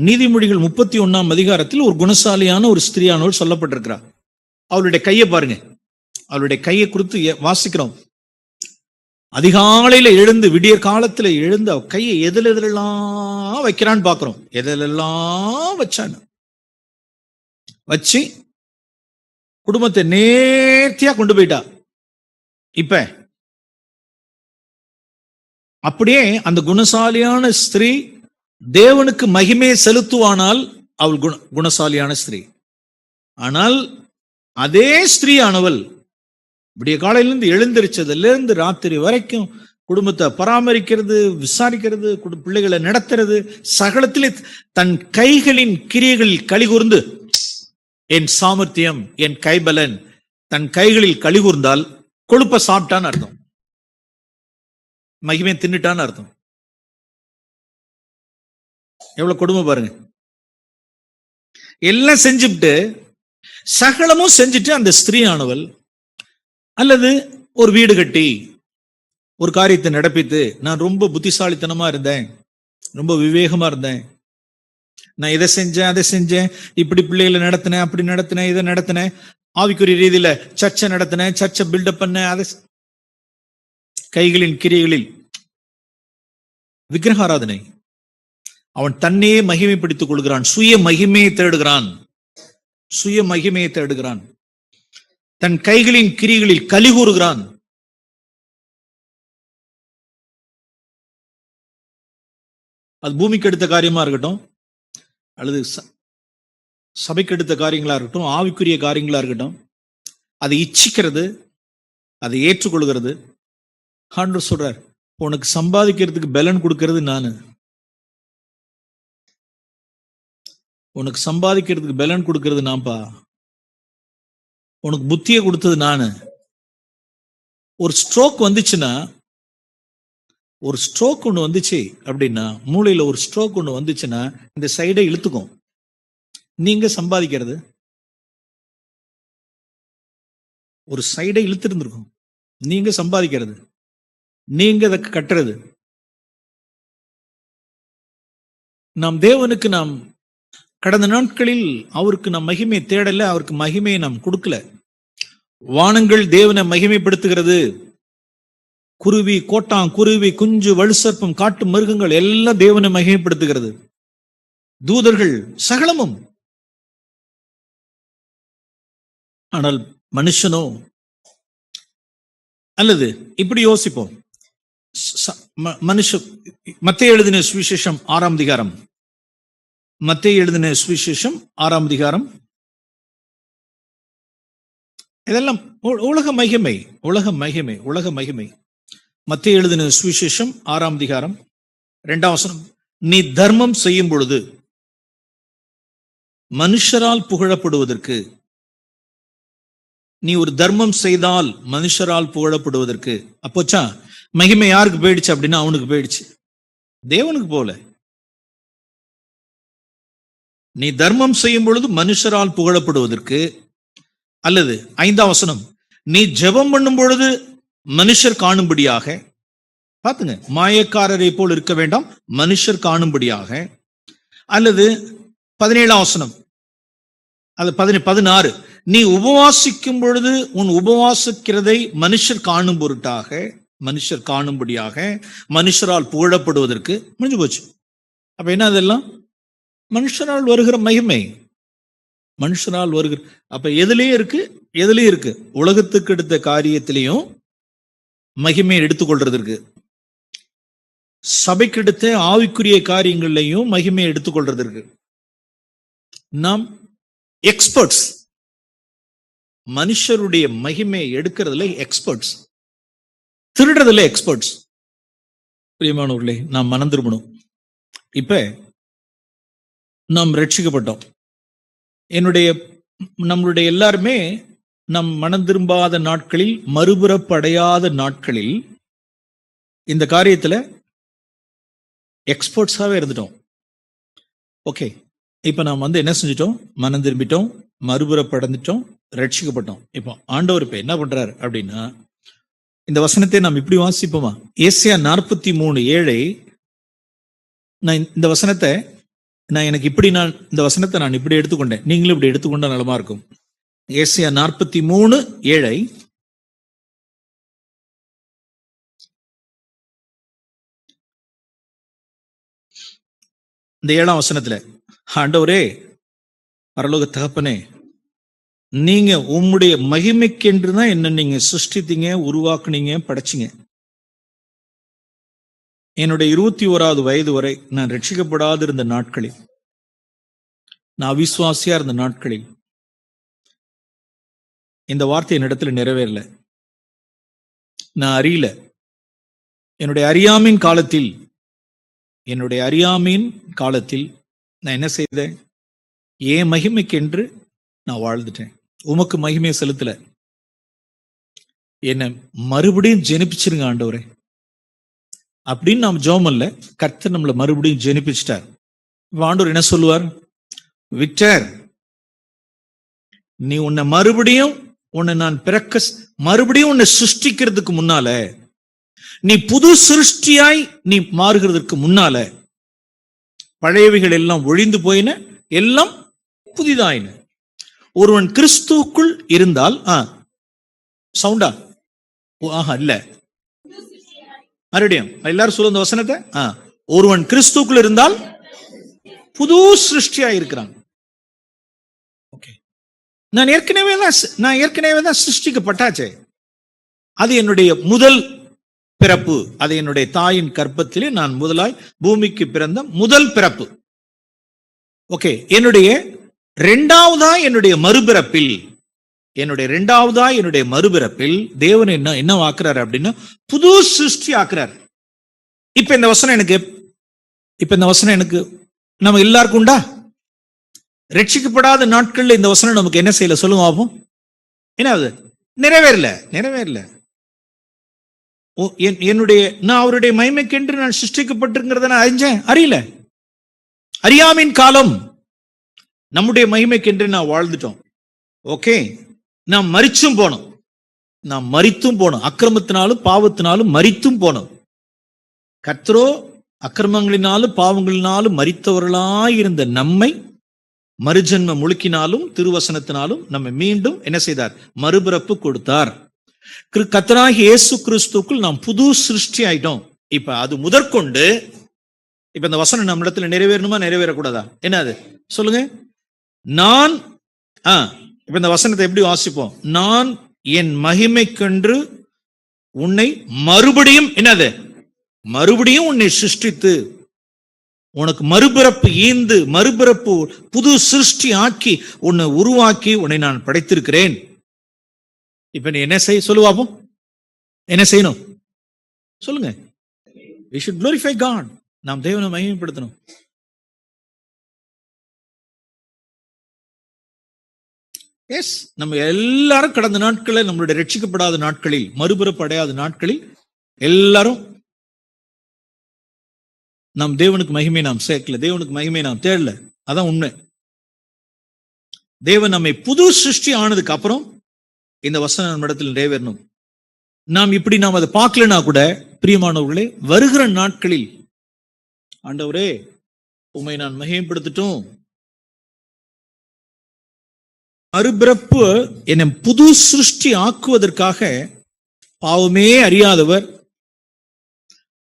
நீதிமொழிகள் முப்பத்தி ஒண்ணாம் அதிகாரத்தில் ஒரு குணசாலியான ஒரு ஸ்திரியானவள் சொல்லப்பட்டிருக்கிறார். அவளுடைய கையை பாருங்க. அவளுடைய கையை குறித்து வாசிக்கிறோம். அதிகாலையில எழுந்து விடிய காலத்துல எழுந்து அவ கையை எதுல எதுலெல்லாம் வைக்கிறான்னு பாக்குறோம். எதுலெல்லாம் வச்சான்னு. வச்சு குடும்பத்தை நேர்த்தியா கொண்டு போயிட்டா. இப்ப அப்படியே அந்த குணசாலியான ஸ்திரீ தேவனுக்கு மகிமையை செலுத்துவானால் அவள் குண குணசாலியான ஸ்திரீ. ஆனால் அதே ஸ்திரீயானவள் விடிய காலையிலிருந்து எழுந்திருச்சதுல இருந்து ராத்திரி வரைக்கும் குடும்பத்தை பராமரிக்கிறது விசாரிக்கிறது பிள்ளைகளை நடத்துறது சகலத்திலே தன் கைகளின் கிரியைகளில் கழிகூர்ந்து என் சாமர்த்தியம் என் கைபலன் தன் கைகளில் கழிகூர்ந்தால் கொழுப்ப சாப்பிட்டான்னு அர்த்தம். மகிமையை தின்னுட்டான்னு அர்த்தம். எவ்வளவு கொடுமை பாருங்க. எல்லாம் செஞ்சுட்டு சகலமும் செஞ்சுட்டு அந்த ஸ்திரீயானவள் அல்லது ஒரு வீடு கட்டி ஒரு காரியத்தை நடப்பித்து நான் ரொம்ப புத்திசாலித்தனமா இருந்தேன் ரொம்ப விவேகமா இருந்தேன். நான் இதை செஞ்சேன் அதை செஞ்சேன் இப்படி பிள்ளைகளை நடத்தினேன் அப்படி நடத்தினேன் இதை நடத்தினேன். ஆவிக்குரிய ரீதியில சர்ச்சை நடத்தினேன் சர்ச்சை பில்டப் பண்ணேன் அதை கைகளின் கிரியைகளில் விக்கிரகாராதனை. அவன் தன்னையே மகிமைப்படுத்திக் கொள்கிறான். சுய மகிமையை தேடுகிறான். சுய மகிமையை தேடுகிறான். தன் கைகளின் கிரிகளில் கலி கூறுகிறான். அது பூமிக்கு எடுத்த காரியமா இருக்கட்டும் அல்லது ச- சபைக்கு எடுத்த காரியங்களா இருக்கட்டும் ஆவிக்குரிய காரியங்களா இருக்கட்டும் அதை இச்சிக்கிறது அதை ஏற்றுக்கொள்கிறது. ஆண்டு சொல்றார் உனக்கு சம்பாதிக்கிறதுக்கு பலன் கொடுக்கறது நானு. உனக்கு சம்பாதிக்கிறதுக்கு பலன் கொடுக்கறது நான்ப்பா. உனக்கு புத்தியை கொடுத்தது நானு. ஒரு ஸ்ட்ரோக் வந்துச்சுன்னா ஒரு ஸ்ட்ரோக் ஒன்று வந்துச்சு அப்படின்னா மூளையில ஒரு ஸ்ட்ரோக் ஒன்று வந்துச்சுன்னா இந்த சைடை இழுத்துக்கும். நீங்க சம்பாதிக்கிறது. ஒரு சைடை இழுத்திருந்திருக்கும். நீங்க சம்பாதிக்கிறது. நீங்க இதை கட்டுறது. நாம் தேவனுக்கு நாம் கடந்த நாட்களில் அவருக்கு நம் மகிமை தேடல அவருக்கு மகிமையை நாம் கொடுக்கல. வானங்கள் தேவனை மகிமைப்படுத்துகிறது. குருவி கோட்டான் குருவி குஞ்சு வலுசற்பம் காட்டு மிருகங்கள் எல்லாம் தேவனை மகிமைப்படுத்துகிறது. தூதர்கள் சகலமும். ஆனால் மனுஷனோ? அல்லது இப்படி யோசிப்போம். மனுஷ மத்திய எழுதின சுவிசேஷம் ஆறாம் அதிகாரம். மத்திய எழுதின சுவிசேஷம் ஆறாம் அதிகாரம். இதெல்லாம் உ- உலக மகிமை உலக மகிமை உலக மகிமை. மத்திய எழுதின சுவிசேஷம் ஆறாம் அதிகாரம். இரண்டாம் வசனம் நீ தர்மம் செய்யும் பொழுது மனுஷரால் புகழப்படுவதற்கு நீ ஒரு தர்மம் செய்தால் மனுஷரால் புகழப்படுவதற்கு. அப்போச்சா மகிமை யாருக்கு போயிடுச்சு அப்படின்னா அவனுக்கு போயிடுச்சு. தேவனுக்கு போல. நீ தர்மம் செய்யும் பொழுது மனுஷரால் புகழப்படுவதற்கு அல்லது ஐந்தாம் வசனம் நீ ஜெபம் பண்ணும் பொழுது மனுஷர் காணும்படியாக பாத்துங்க மாயக்காரரை போல் இருக்க வேண்டாம் மனுஷர் காணும்படியாக அல்லது பதினேழாம் வசனம் அது பதினே பதினாறு நீ உபவாசிக்கும் பொழுது உன் உபவாசிக்கிறதை மனுஷர் காணும் பொருட்டாக மனுஷர் காணும்படியாக மனுஷரால் புகழப்படுவதற்கு முடிஞ்சு போச்சு. அப்ப என்ன அதெல்லாம்? மனுஷனால் வருகிற மகிமை. மனுஷனால் வருகிற அப்ப எதுலயும் இருக்கு எதுலயும் இருக்கு. உலகத்துக்கு எடுத்த காரியத்திலையும் மகிமையை எடுத்துக்கொள்றது இருக்கு சபைக்கு எடுத்த ஆவிக்குரிய காரியங்கள்லையும் மகிமையை எடுத்துக்கொள்றது இருக்கு நாம் எக்ஸ்பர்ட்ஸ் மனுஷருடைய மகிமையை எடுக்கிறதுல எக்ஸ்பர்ட்ஸ் திருடுறதுல எக்ஸ்பர்ட்ஸ் பிரியமானவர்களே நாம் மனம் திரும்பணும். இப்ப நாம் ரட்சிக்கப்பட்டோம். என்னுடைய நம்மளுடைய எல்லாருமே நம் மனம் திரும்பாத நாட்களில் மறுபுறப்படையாத நாட்களில் இந்த காரியத்துல எக்ஸ்பர்ட்ஸாவே இருந்துட்டோம். ஓகே இப்போ நாம் வந்து என்ன செஞ்சிட்டோம்? மனம் திரும்பிட்டோம் மறுபுறப்படைந்துட்டோம் ரட்சிக்கப்பட்டோம். இப்போ ஆண்டவர் இப்ப என்ன பண்றாரு அப்படின்னா இந்த வசனத்தை நாம் இப்படி வாசிப்போமா? ஏசியா நாற்பத்தி மூணு ஏழை நான் இந்த வசனத்தை நான் எனக்கு இப்படி நான் இந்த வசனத்தை நான் இப்படி எடுத்துக்கொண்டேன். நீங்களும் இப்படி எடுத்துக்கொண்டா நலமா இருக்கும். ஏசியா நாற்பத்தி மூணு ஏழை. இந்த ஏழாம் வசனத்துல ஆண்டவரே பரலோக தகப்பனே நீங்க உம்முடைய மகிமைக்கென்று தான் என்ன நீங்க சிருஷ்டித்தீங்க உருவாக்குனீங்க படைச்சீங்க. என்னுடைய இருபத்தி ஓராவது வயது வரை நான் ரட்சிக்கப்படாது இருந்த நாட்களில் நான் அவிசுவாசியா இருந்த நாட்களில் இந்த வார்த்தை என்னிடத்துல நிறைவேறல. நான் அறியல. என்னுடைய அறியாமையின் காலத்தில் என்னுடைய அறியாமையின் காலத்தில் நான் என்ன செய்தேன்? ஏன் மகிமைக்கென்று நான் வாழ்ந்துட்டேன். உமக்கு மகிமையை செலுத்தல. என்ன மறுபடியும் ஜெனிப்பிச்சிருங்க ஆண்டவரே. அப்படின்னு நாம் ஜோம் அல்ல கர்த்தர் நம்மளை மறுபடியும் ஜெனிப்பிச்சிட்டார். ஆண்டவர் என்ன சொல்லுவார்? விக்டர் நீ உன்னை மறுபடியும் உன்னை நான் பிறக்க மறுபடியும் உன்னை சிருஷ்டிக்கிறதுக்கு முன்னால நீ புது சிருஷ்டியாய் நீ மாறுகிறதுக்கு முன்னால பழையவைகள் எல்லாம் ஒழிந்து போயின எல்லாம் புதிதாயின. ஒருவன் கிறிஸ்துவுக்குள் இருந்தால் ஆ சவுண்டா? ஓ, ஆஹா இல்ல. மறுபடியும் எல்லாரும் சொல்லுங்க இந்த வசனத்தை. ஆ ஒருவன் கிறிஸ்துக்குள் இருந்தால் புது சிருஷ்டியா இருக்கிறான். ஓகே. நான் ஏற்கனவே தான் நான் ஏற்கனவே தான் சிருஷ்டிக்கப்பட்டாச்சே. அது என்னுடைய முதல் பிறப்பு அது என்னுடைய தாயின் கற்பத்திலே நான் முதலாய் பூமிக்கு பிறந்த முதல் பிறப்பு. ஓகே என்னுடைய ரெண்டாவதா என்னுடைய மறுபிறப்பில் என்னுடைய ரெண்டாவதா என்னுடைய மறுபிறப்பில் தேவன் என்ன என்ன ஆக்குறாரு அப்படின்னா புது சிருஷ்டி ஆக்குறாரு. இப்ப இந்த வசனம் எனக்கு இப்ப இந்த வசனம் எனக்கு நம்ம எல்லாருக்கும் உண்டா? ரட்சிக்கப்படாத நாட்கள்ல இந்த வசனம் நமக்கு என்ன செய்யல? சொல்லுங்க ஆகும் என்ன அது நிறைவேறல நிறைவேறல. ஓ, என்- என்னுடைய நான் அவருடைய மைமைக்கென்று நான் சிருஷ்டிக்கப்பட்டிருக்கிறத நான் அறிஞ்சேன். அறியல. அறியாமையின் காலம். நம்முடைய மகிமைக்கென்று நான் வாழ்ந்துட்டோம். ஓகே? நாம் மரிச்சும் போனோம். நாம் மறித்தும் போனோம். அக்கிரமத்தினாலும் பாவத்தினாலும் மறித்தும் போனோம். கத்ரோ அக்கிரமங்களினாலும் பாவங்களினாலும் மறித்தவர்களாயிருந்த நம்மை மறுஜன்ம முழுக்கினாலும் திருவசனத்தினாலும் நம்ம மீண்டும் என்ன செய்தார்? மறுபிறப்பு கொடுத்தார். கிரு- இயேசு கிறிஸ்துக்குள் நாம் புது சிருஷ்டி ஆயிட்டோம். இப்ப அது முதற்கொண்டு இப்ப இந்த வசனம் நம்ம இடத்துல நிறைவேறணுமா? நிறைவேறக்கூடாதா? என்னது? சொல்லுங்க. நான் ஆஹ் இப்ப இந்த வசனத்தை எப்படி வாசிப்போம்? நான் என் மகிமைக்கென்று உன்னை மறுபடியும் என்னது? மறுபடியும் உன்னை சிருஷ்டித்து உனக்கு மறுபிறப்பு ஈந்து மறுபிறப்பு புது சிருஷ்டி ஆக்கி உன்னை உருவாக்கி உன்னை நான் படைத்திருக்கிறேன். இப்ப நீ என்ன செய்ய சொல்லுவாப்போ என்ன செய்யணும்? சொல்லுங்க. We should glorify காட் நாம் தேவனை மகிமைப்படுத்தணும். எஸ் நம்ம எல்லாரும் கடந்த நாட்களில் நம்மளுடைய ரட்சிக்கப்படாத நாட்களில் மறுபுறப்படையாத நாட்களில் எல்லாரும் நாம் தேவனுக்கு மகிமை நாம் சேர்க்கல தேவனுக்கு மகிமை நாம் தேடல. அதான் உண்மை. தேவன் நம்மை புது சிருஷ்டி ஆனதுக்கு அப்புறம் இந்த வசனம் இடத்தில் நிறைவேறணும். நாம் இப்படி நாம் அதை பார்க்கலனா கூட பிரியமானவர்களே வருகிற நாட்களில் ஆண்டவரே உண்மை நான் மகிமைப்படுத்தட்டும். மறுபிறப்பு என்னை புது சிருஷ்டி ஆக்குவதற்காக பாவமே அறியாதவர்.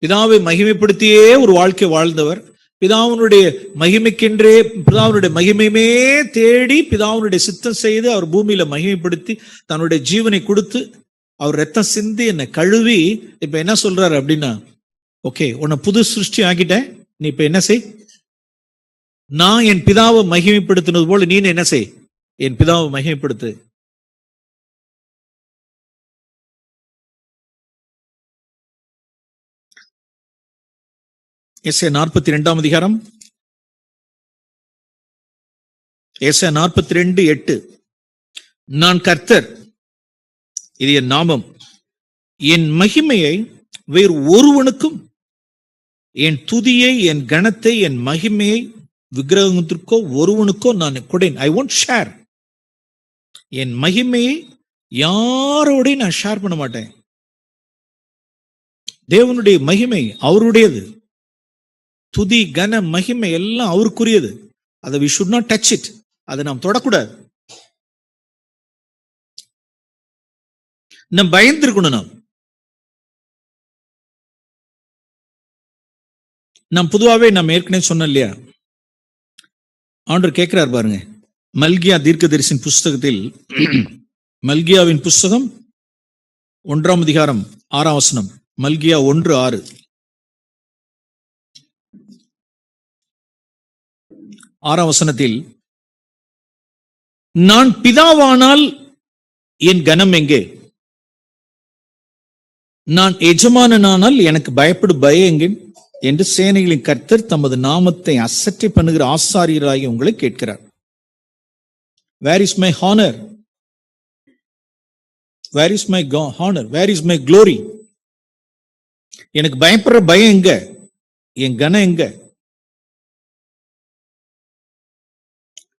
பிதாவை மகிமைப்படுத்தியே ஒரு வாழ்க்கை வாழ்ந்தவர். பிதாவினுடைய மகிமைக்கென்றே பிதாவினுடைய மகிமையுமே தேடி பிதாவினுடைய சித்தம் செய்து அவர் பூமியில மகிமைப்படுத்தி தன்னுடைய ஜீவனை கொடுத்து அவர் ரத்தம் சிந்தி என்னை கழுவி இப்ப என்ன சொல்றாரு அப்படின்னா ஓகே உன்னை புது சிருஷ்டி ஆக்கிட்டேன். நீ இப்ப என்ன செய்? நான் என் பிதாவை மகிமைப்படுத்தினது போல நீ என்ன செய்? என் பிதாவை மகிமைப்படுத்து. எஸ் நாற்பத்தி ரெண்டாம் அதிகாரம். எஸ் நாற்பத்தி ரெண்டு எட்டு. நான் கர்த்தர் இது என் நாமம். என் மகிமையை வேறு ஒருவனுக்கும் என் துதியை என் கணத்தை என் மகிமையை விக்கிரகத்திற்கோ ஒருவனுக்கோ நான் கொடேன் ஐ ஒன்ட் ஷேர் என் மகிமையை யாரோடையும் நான் ஷேர் பண்ண மாட்டேன். தேவனுடைய மகிமை அவருடையது. துதி கன மகிமை எல்லாம் அவருக்குரியது. அதை we should not touch it அதை நாம் தொடக்கூடாது. நம்ம பயந்திருக்கணும் நாம். நாம் பொதுவாகவே நம்ம ஏற்கனவே சொன்னோம் இல்லையா? ஆண்டர் கேட்கிறார் பாருங்க. மல்கியா தீர்க்கதரிசின் புஸ்தகத்தில் மல்கியாவின் புஸ்தகம் ஒன்றாம் அதிகாரம் ஆறாம் வசனம் மல்கியா ஒன்று ஆறு. ஆறாம் வசனத்தில் நான் பிதாவானால் என் கனம் எங்கே? நான் எஜமானனானால் எனக்கு பயப்படு பய எங்கே? என்று சேனைகளின் கர்த்தர் தமது நாமத்தை அசட்டை பண்ணுகிற ஆசாரியராகி உங்களை கேட்கிறார். Where is my honour where is my honour where is my glory எனக்கு பயப்படுற பயம் எங்க? என் கனம் எங்க?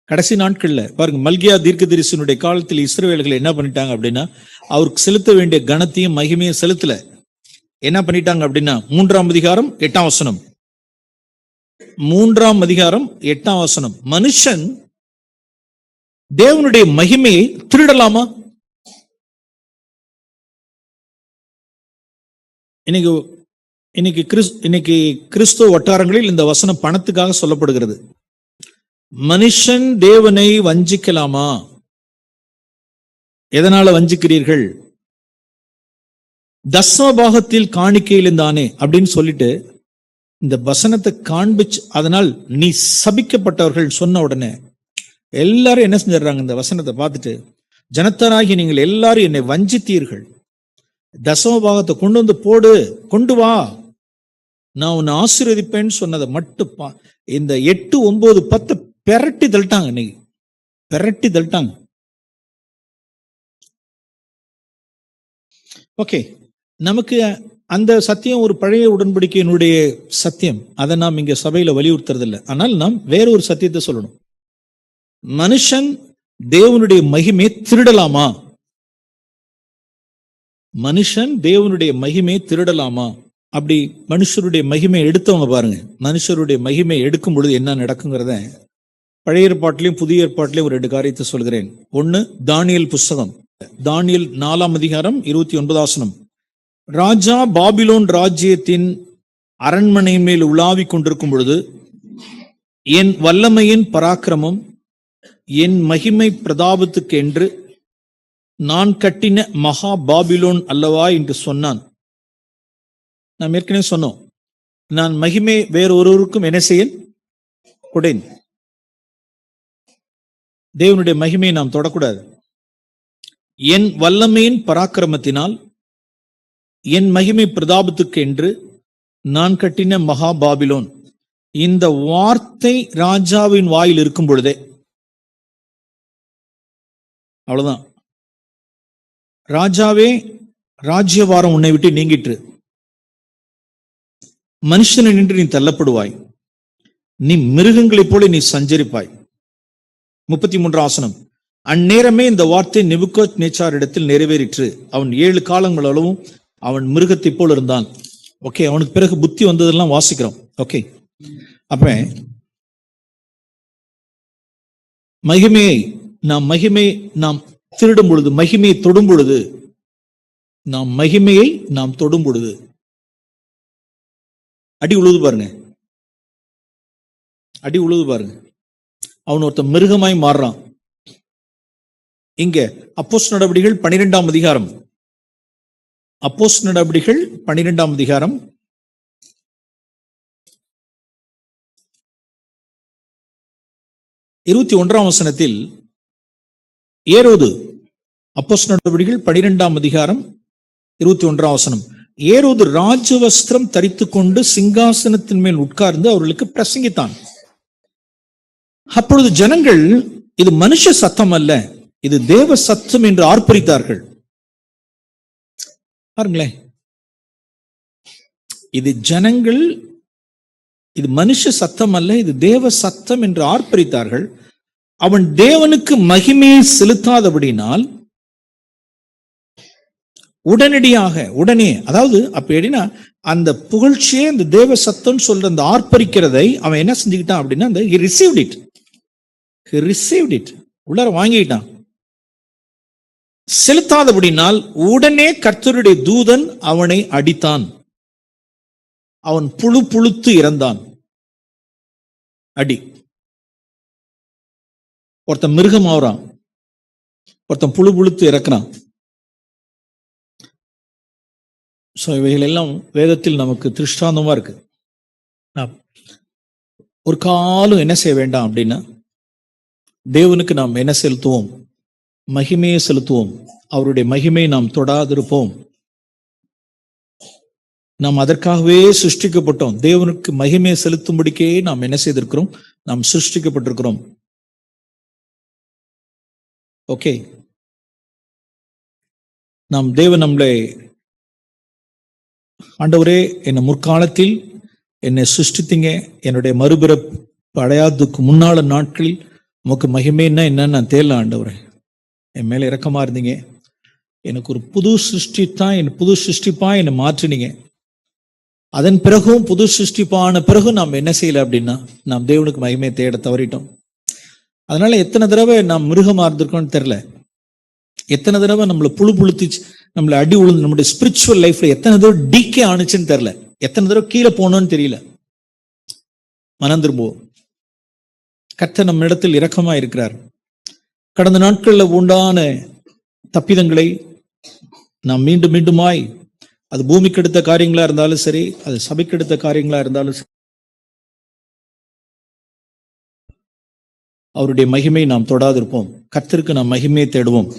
கடைசி நாட்கள்ல பாருங்க மல்கியா தீர்க்கதரிசனுடைய காலத்தில் இஸ்ரவேலர்கள் என்ன பண்ணிட்டாங்க அப்படின்னா அவருக்கு செலுத்த வேண்டிய கனத்தையும் மகிமையும் செலுத்தல. என்ன பண்ணிட்டாங்க அப்படின்னா மூன்றாம் அதிகாரம் எட்டாம் வசனம். மூன்றாம் அதிகாரம் எட்டாம் வசனம். மனுஷன் தேவனுடைய மகிமையை திருடலாமா? இன்னைக்கு இன்னைக்கு கிறிஸ் இன்னைக்கு கிறிஸ்துவ வட்டாரங்களில் இந்த வசனம் பணத்துக்காக சொல்லப்படுகிறது. மனுஷன் தேவனை வஞ்சிக்கலாமா? எதனால வஞ்சிக்கிறீர்கள்? தசமபாகத்தில் காணிக்கையிலும் தானே அப்படின்னு சொல்லிட்டு இந்த வசனத்தை காண்பிச்சு அதனால் நீ சபிக்கப்பட்டவர்கள் சொன்ன உடனே எல்லாரும் என்ன செஞ்சிடறாங்க? இந்த வசனத்தை பார்த்துட்டு ஜனத்தராகி நீங்கள் எல்லாரும் என்னை வஞ்சித்தீர்கள். தசமபாகத்தை கொண்டு வந்து போடு கொண்டு வா. நான் உன்னை ஆசீர்வதிப்பேன்னு சொன்னதை மட்டும் பா இந்த எட்டு ஒன்பது பத்து பெரட்டி தள்ளிட்டாங்க இன்னைக்கு. பெரட்டி தள்ளிட்டாங்க. ஓகே. நமக்கு அந்த சத்தியம் ஒரு பழைய உடன்படிக்கையினுடைய சத்தியம். அதை நாம் இங்க சபையில வலியுறுத்துறது இல்லை ஆனால் நாம் வேற ஒரு சத்தியத்தை சொல்லணும். மனுஷன் தேவனுடைய மகிமையை திருடலாமா? மனுஷன் தேவனுடைய மகிமையை திருடலாமா? அப்படி மனுஷருடைய மகிமை எடுத்தவங்க பாருங்க. மனுஷருடைய மகிமை எடுக்கும் பொழுது என்ன நடக்குங்கிறத பழைய ஏற்பாட்டிலையும் புதிய ஏற்பாட்டிலையும் ஒரு ரெண்டு காரியத்தை சொல்கிறேன். ஒன்னு தானியல் புஸ்தகம். தானியல் நாலாம் அதிகாரம் இருபத்தி ஒன்பதாசனம் ராஜா பாபிலோன் ராஜ்யத்தின் அரண்மனை மேல் உலாவிக் கொண்டிருக்கும் பொழுது என் வல்லமையின் பராக்கிரமம் என் மகிமை பிரதாபத்துக்கு என்று நான் கட்டின மகா பாபிலோன் அல்லவா என்று சொன்னான். நாம் ஏற்கனவே சொன்னோம். நான் மகிமை வேறொருவருக்கும் என்ன செய்யன் கொடேன் தேவனுடைய மகிமையை நாம் தொடக்கூடாது. என் வல்லமையின் பராக்கிரமத்தினால் என் மகிமை பிரதாபத்துக்கு என்று நான் கட்டின மகா பாபிலோன். இந்த வார்த்தை ராஜாவின் வாயில் இருக்கும் பொழுதே அவ்வளவுதான். ராஜாவே ராஜ்யவாரம் உன்னை விட்டு நீங்கிற்று. மனுஷனை நின்று நீ தள்ளப்படுவாய். நீ மிருகங்களைப் போல நீ சஞ்சரிப்பாய். முப்பத்தி மூன்று ஆசனம். அந்நேரமே இந்த வார்த்தை நெபுக்கோ நேச்சார் இடத்தில் நிறைவேறிற்று. அவன் ஏழு காலங்கள் அளவும் அவன் மிருகத்தைப் போல் இருந்தான். ஓகே அவனுக்கு பிறகு புத்தி வந்ததெல்லாம் வாசிக்கிறோம். ஓகே. அப்ப மகிமையை நாம் மகிமை நாம் திருடும் பொழுது மகிமையை தொடும் பொழுது நாம் மகிமையை நாம் தொடும் பொழுது. அடி உழுது பாருங்க. அடி உழுது பாருங்க. அவன் ஒருத்தன் மிருகமாய் மாறுறான். இங்க அப்போஸ் நடவடிகள் பனிரெண்டாம் அதிகாரம். அப்போஸ் நடவடிகள் பனிரெண்டாம் அதிகாரம். இருபத்தி ஒன்றாம் வசனத்தில் ஏரோது அப்போஸ் நடவடிகள் பனிரெண்டாம் அதிகாரம் இருபத்தி ஒன்றாம் வசனம். ஏரோது ராஜவஸ்திரம் தரித்துக் கொண்டு சிங்காசனத்தின் மேல் உட்கார்ந்து அவர்களுக்கு பிரசங்கித்தான். அப்பொழுது ஜனங்கள் இது மனுஷ சத்தம் அல்ல இது தேவ சத்தம் என்று ஆர்ப்பரித்தார்கள். பாருங்களேன். இது ஜனங்கள் இது மனுஷ சத்தம் அல்ல இது தேவ சத்தம் என்று ஆர்ப்பரித்தார்கள். அவன் தேவனுக்கு மகிமையை செலுத்தாதபடினால் உடனடியாக உடனே அதாவது அப்ப எப்படின்னா அந்த புகழ்ச்சியே இந்த தேவ சத்தம் சொல்ற அந்த ஆர்ப்பரிக்கிறதை அவன் என்ன செஞ்சுக்கிட்டான் அப்படின்னா அந்த ரிசீவ் இட் ரிசீவ் இட் உள்ளார வாங்கிக்கிட்டான். செலுத்தாதபடினால் உடனே கர்த்தருடைய தூதன் அவனை அடித்தான். அவன் புழு புழுத்து இறந்தான். அடி. ஒருத்தன் மிருகம் ஆகுறான் ஒருத்தன் புழு புழுத்து இறக்குறான். ஸோ இவைகள் எல்லாம் வேதத்தில் நமக்கு திருஷ்டாந்தமா இருக்கு. ஒரு காலம் என்ன செய்ய வேண்டாம் அப்படின்னா தேவனுக்கு நாம் என்ன செலுத்துவோம்? மகிமையை செலுத்துவோம். அவருடைய மகிமையை நாம் தொடாதிருப்போம். நாம் அதற்காகவே சிருஷ்டிக்கப்பட்டோம். தேவனுக்கு மகிமையை செலுத்தும்படிக்கே நாம் என்ன செய்திருக்கிறோம்? நாம் சிருஷ்டிக்கப்பட்டிருக்கிறோம். ஓகே நாம் தேவன் நம்மளை ஆண்டவரே என்னை முற்காலத்தில் என்னை சிருஷ்டித்தீங்க. என்னுடைய மறுபிறப்பு அடையாததுக்கு முன்னால நாட்களில் உமக்கு மகிமைன்னா என்னன்னு நான் தேடல ஆண்டவரே. என் மேல இரக்கமா இருந்தீங்க. எனக்கு ஒரு புது சிருஷ்டி தான் என் புது சிருஷ்டிப்பா என்னை மாற்றினீங்க. அதன் பிறகும் புது சிருஷ்டிப்பான பிறகும் நாம் என்ன செய்யல அப்படின்னா நாம் தேவனுக்கு மகிமையை தேட தவறிட்டோம். அதனால எத்தனை தடவை நாம் மிருகமா இருந்திருக்கோம்னு தெரியல. எத்தனை தடவை நம்மளை புழு புழுத்துச்சு நம்மளை அடி உழுந்து நம்மளுடைய ஸ்பிரிச்சுவல் லைஃப்ல எத்தனை தடவை டீக்கே ஆணுச்சுன்னு தெரியல. எத்தனை தடவை கீழே போகணும்னு தெரியல. மனம் திரும்புவோம் நம்ம இடத்தில் இரக்கமா இருக்கிறார். கடந்த நாட்கள்ல உண்டான தப்பிதங்களை நாம் மீண்டும் மீண்டுமாய் அது பூமிக்கு எடுத்த காரியங்களா இருந்தாலும் சரி அது சபைக்கு எடுத்த காரியங்களா இருந்தாலும் சரி அவருடைய மகிமை நாம் தொடாதிருப்போம். கத்திற்கு நாம் மகிமையை தேடுவோம்.